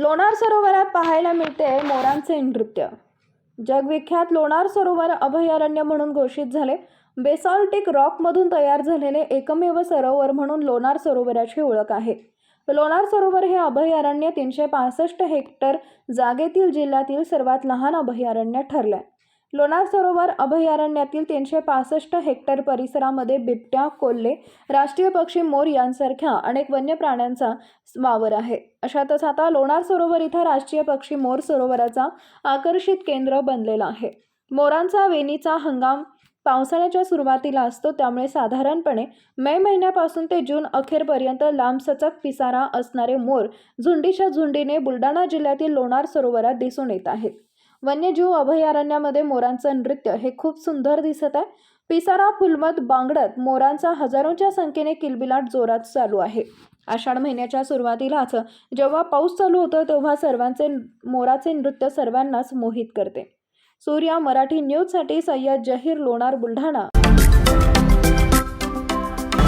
लोणार सरोवरात पाहायला मिळते मोरांचे नृत्य. जगविख्यात लोणार सरोवर अभयारण्य म्हणून घोषित झाले. बेसॉल्टिक रॉकमधून तयार झालेले एकमेव सरोवर म्हणून लोणार सरोवराची ओळख आहे. लोणार सरोवर हे अभयारण्य तीनशे पासष्ट हेक्टर जागेतील जिल्ह्यातील सर्वात लहान अभयारण्य ठरले लोणार सरोवर अभयारण्यातील तीनशे पासष्ट हेक्टर परिसरामध्ये बिबट्या कोल्हे राष्ट्रीय पक्षी मोर यांसारख्या अनेक वन्य प्राण्यांचा वावर आहे. अशातच आता लोणार सरोवर इथं राष्ट्रीय पक्षी मोर सरोवराचा आकर्षित केंद्र बनलेला आहे. मोरांचा वेणीचा हंगाम पावसाळ्याच्या सुरुवातीला असतो त्यामुळे साधारणपणे मे महिन्यापासून ते जून अखेरपर्यंत लांबसचक पिसारा असणारे मोर झुंडीच्या झुंडीने बुलढाणा जिल्ह्यातील लोणार सरोवरात दिसून येत आहेत. वन्यजीव अभयारण्यामध्ये मोरांचं नृत्य हे खूप सुंदर दिसत आहे. पिसारा फुलमत बांगडत मोरांचा हजारोंच्या संख्येने किलबिलाट जोरात चालू आहे. आषाढ महिन्याच्या सुरुवातीलाच जेव्हा पाऊस चालू होतो तेव्हा सर्वांचे मोराचे नृत्य सर्वांनाच मोहित करते. सूर्या मराठी न्यूजसाठी सय्यद जहीर लोणार बुलढाणा.